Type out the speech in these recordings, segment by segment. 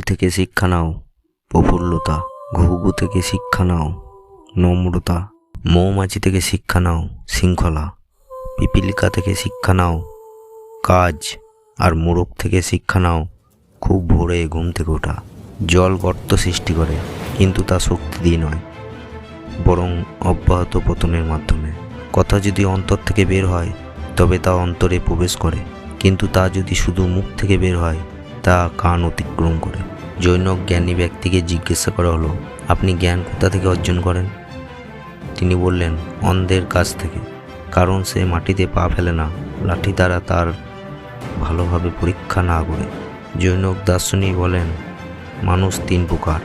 থেকে শিক্ষা নাও, প্রফুল্লতা, ঘুঘু থেকে শিক্ষা নাও, নম্রতা, মৌমাছি থেকে শিক্ষা নাও, শৃঙ্খলা, পিপিলিকা থেকে শিক্ষা নাও, কাজ আর মোরগ থেকে শিক্ষা নাও, খুব ভোরে ঘুম থেকে ওঠা। জল গর্ত সৃষ্টি করে, কিন্তু তা শক্তি দিয়ে নয়, বরং অব্যাহত পতনের মাধ্যমে। কথা যদি অন্তর থেকে বের হয়, তবে তা অন্তরে প্রবেশ করে, কিন্তু তা যদি শুধু মুখ থেকে বের হয় তা কান অতিক্রম করে। জৈন জ্ঞানী ব্যক্তিকে জিজ্ঞাসা করা হলো, আপনি জ্ঞান কোথা থেকে অর্জন করেন? তিনি বললেন, অন্ধের কাছ থেকে। কারণ সে মাটিতে পা ফেলে না, লাঠি দ্বারা তার ভালোভাবে পরীক্ষা না করে। জৈনক দার্শনিক বলেন, মানুষ তিন প্রকার।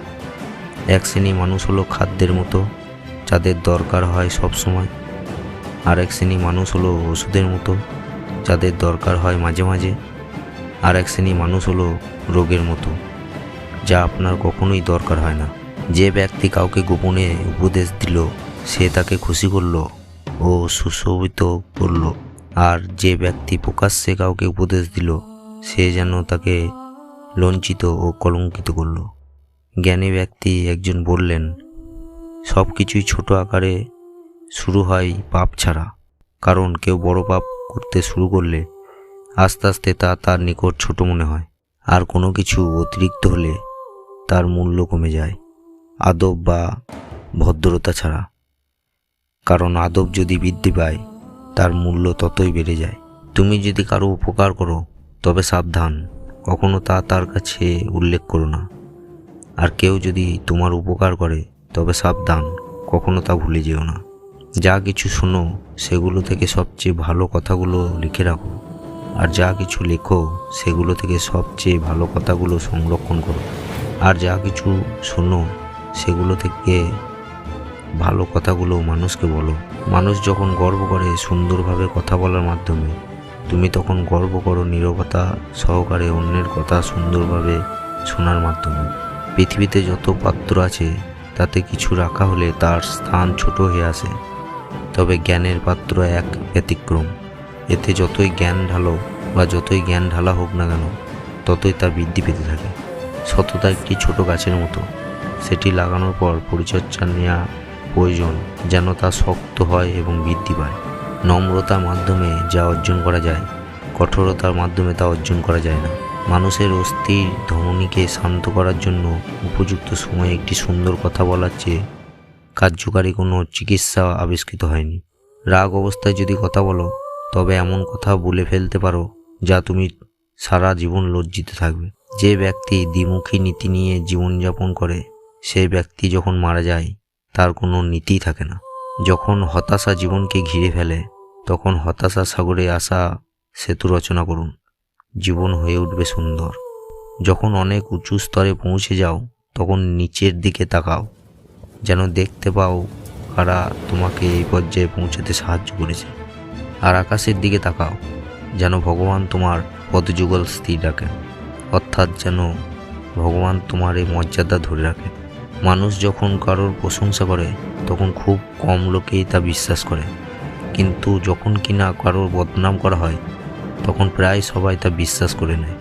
এক শ্রেণি মানুষ হলো খাদ্যের মতো, যাদের দরকার হয় সব সময়। আর এক শ্রেণি মানুষ হলো ওষুধের মতো, যাদের দরকার হয় মাঝে মাঝে। আর এক শ্রেণি মানুষ হলো রোগের মতো, যা আপনার কখনোই দরকার হয় না। যে ব্যক্তি কাউকে গোপনে উপদেশ দিল, সে তাকে খুশি করল ও সুশোভিত করল। আর যে ব্যক্তি প্রকাশ্যে কাউকে উপদেশ দিল, সে যেন তাকে লঞ্চিত ও কলঙ্কিত করল। জ্ঞানী ব্যক্তি একজন বললেন, সব কিছুই ছোট আকারে শুরু হয় পাপ ছাড়া। কারণ কেউ বড় পাপ করতে শুরু করলে আস্তে আস্তে তা তার নিকট ছোট মনে হয়। আর কোনো কিছু অতিরিক্ত হলে তার মূল্য কমে যায়। আদব বা ভদ্রতা ছাড়া। কারণ আদব যদি বৃদ্ধি পায়, তার মূল্য ততই বেড়ে যায়। তুমি যদি কারও উপকার করো, তবে সাবধান। কখনো তা তার কাছে উল্লেখ করো না। আর কেউ যদি তোমার উপকার করে, তবে সাবধান। কখনো তা ভুলে যেও না। যা কিছু শোনো, সেগুলো থেকে সবচেয়ে ভালো কথাগুলো লিখে রাখো। আর যা কিছু লেখো, সেগুলো থেকে সবচেয়ে ভালো কথাগুলো সংরক্ষণ করো। আর যা কিছু শোনো, সেগুলো থেকে ভালো কথাগুলো মানুষকে বলো। মানুষ যখন গর্ব করে সুন্দরভাবে কথা বলার মাধ্যমে, তুমি তখন গর্ব করো নীরবতা সহকারে অন্যের কথা সুন্দরভাবে শোনার মাধ্যমে। পৃথিবীতে যত পাত্র আছে, তাতে কিছু রাখা হলে তার স্থান ছোট হয়ে আসে। তবে জ্ঞানের পাত্র এক ব্যতিক্রম। এতে যতই জ্ঞান ঢালো বা যতই জ্ঞান ঢালা হোক না কেন, ততই তা বৃদ্ধি পেতে থাকে। সততা একটি ছোট গাছের মতো। সেটি লাগানোর পর পরিচর্যা নেওয়া প্রয়োজন যেন তা শক্ত হয় এবং বৃদ্ধি পায়। নম্রতার মাধ্যমে যা অর্জন করা যায়, কঠোরতার মাধ্যমে তা অর্জন করা যায় না। মানুষের অস্থির ধমনীকে শান্ত করার জন্য উপযুক্ত সময়ে একটি সুন্দর কথা বলার চেয়ে কার্যকারী কোনো চিকিৎসা আবিষ্কৃত হয়নি। রাগ অবস্থায় যদি কথা বলো তবে এমন কথা বলে ফেলতে পারো যা তুমি সারা জীবন লজ্জিত থাকবে। যে ব্যক্তি দ্বিমুখী নীতি নিয়ে জীবনযাপন করে সেই ব্যক্তি যখন মারা যায়, তার কোনো নীতি থাকে না। যখন হতাশা জীবনকে ঘিরে ফেলে, তখন হতাশা সাগরে আসা সেতু রচনা করুন। জীবন হয়ে উঠবে সুন্দর। যখন অনেক উঁচু স্তরে পৌঁছে যাও, তখন নিচের দিকে তাকাও। যেন দেখতে পাও কারা তোমাকে এই পর্যায়ে পৌঁছাতে সাহায্য করেছে। আর আকাশের দিকে তাকাও, যেন ভগবান তোমার পদযুগল স্থির রাখেন অর্থাৎ যেন ভগবান তোমার এই মর্যাদা ধরে রাখেন মানুষ যখন কারোর প্রশংসা করে, তখন খুব কম লোকেই তা বিশ্বাস করে। কিন্তু যখন কিনা কারোর বদনাম করা হয়, তখন প্রায় সবাই তা বিশ্বাস করে নেয়।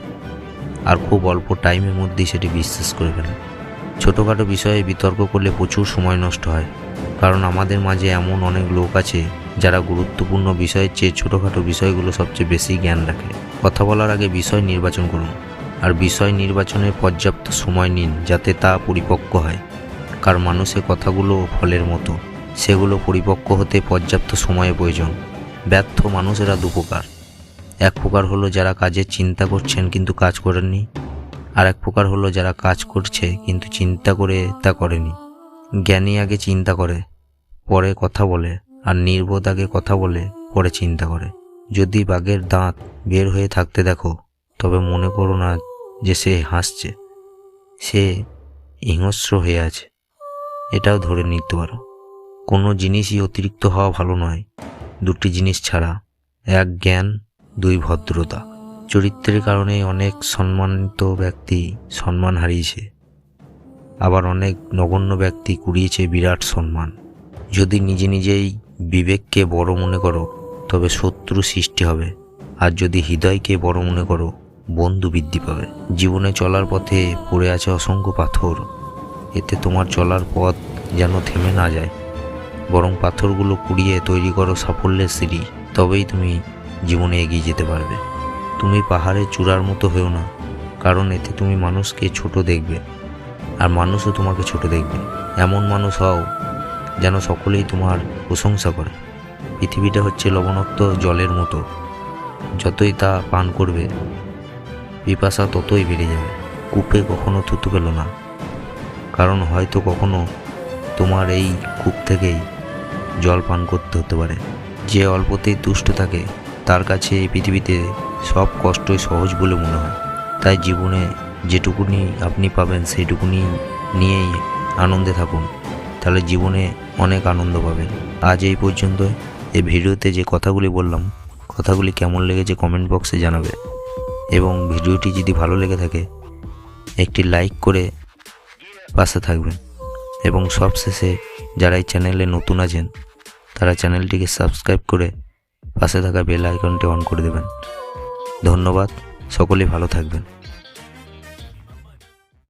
আর খুব অল্প টাইমের মধ্যেই সেটি বিশ্বাস করে ফেলে। ছোটোখাটো বিষয়ে বিতর্ক করলে প্রচুর সময় নষ্ট হয়। কারণ আমাদের মাঝে এমন অনেক লোক আছে যারা গুরুত্বপূর্ণ বিষয়ের চেয়ে ছোটোখাটো বিষয়গুলো সবচেয়ে বেশি জ্ঞান রাখে। কথা বলার আগে বিষয় নির্বাচন করুন। আর বিষয় নির্বাচনের পর্যাপ্ত সময় নিন যাতে তা পরিপক্ক হয়। কারণ মানুষের কথাগুলো ফলের মতো। সেগুলো পরিপক্ক হতে পর্যাপ্ত সময়ের প্রয়োজন। ব্যর্থ মানুষেরা দুপ্রকার। এক প্রকার হলো যারা কাজের চিন্তা করছেন কিন্তু কাজ করেননি। আর এক প্রকার হলো যারা কাজ করছে কিন্তু চিন্তা করে তা করেনি। জ্ঞানী আগে চিন্তা করে, পরে কথা বলে। আর নির্বোধ আগে কথা বলে পরে চিন্তা করে। যদি বাঘের দাঁত বের হয়ে থাকতে দেখো, তবে মনে করো না যে সে হাসছে। সে হিংস্র হয়ে আছে। এটাও ধরে নিতে পারো। কোনো জিনিসই অতিরিক্ত হওয়া ভালো নয়। দুটি জিনিস ছাড়া, এক জ্ঞান, দুই ভদ্রতা। চরিত্রের কারণে অনেক সম্মানিত ব্যক্তি সম্মান হারিয়েছে। আবার অনেক নগণ্য ব্যক্তি কুড়িয়েছে বিরাট সম্মান। যদি নিজে নিজেই বিবেককে বড় মনে করো, তবে শত্রু সৃষ্টি হবে। আর যদি হৃদয়কে বড় মনে করো, বন্ধু বৃদ্ধি পাবে। জীবনে চলার পথে পড়ে আছে অসংখ্য পাথর। এতে তোমার চলার পথ যেন থেমে না যায়। বরং পাথরগুলো কুড়িয়ে তৈরি করো সাফল্যের সিঁড়ি, তবেই তুমি জীবনে এগিয়ে যেতে পারবে। তুমি পাহাড়ের চূড়ার মতো হয়েও না, কারণ এতে তুমি মানুষকে ছোট দেখবে। আর মানুষও তোমাকে ছোট দেখবে। এমন মানুষ হও যেন সকলেই তোমার প্রশংসা করে। পৃথিবীটা হচ্ছে লবণাক্ত জলের মতো। যতই তা পান করবে, পিপাসা ততই বেড়ে যাবে। কূপে কখনো থুতু পেল না। কারণ হয়তো কখনো তোমার এই কূপ থেকেই জল পান করতে হতে পারে। যে অল্পতেই তুষ্ট থাকে, তার কাছে এই পৃথিবীতে সব কষ্টই সহজ বলে মনে হয়। তাই জীবনে যেটুকুনি আপনি পাবেন, সেইটুকুনি নিয়েই আনন্দে থাকুন। তাহলে জীবনে অনেক আনন্দ পাবেন আজ এই পর্যন্ত। এই ভিডিওতে যে কথাগুলি বললাম, কথাগুলি কেমন লেগেছে কমেন্ট বক্সে জানাবে। এবং ভিডিওটি যদি ভালো লেগে থাকে, একটি লাইক করে পাশে থাকবেন। এবং সবশেষে যারা এই চ্যানেলে নতুন আছেন, তারা চ্যানেলটিকে সাবস্ক্রাইব করে পাশে থাকা বেল আইকনটি অন করে দেবেন। ধন্যবাদ। সকলেই ভালো থাকবেন।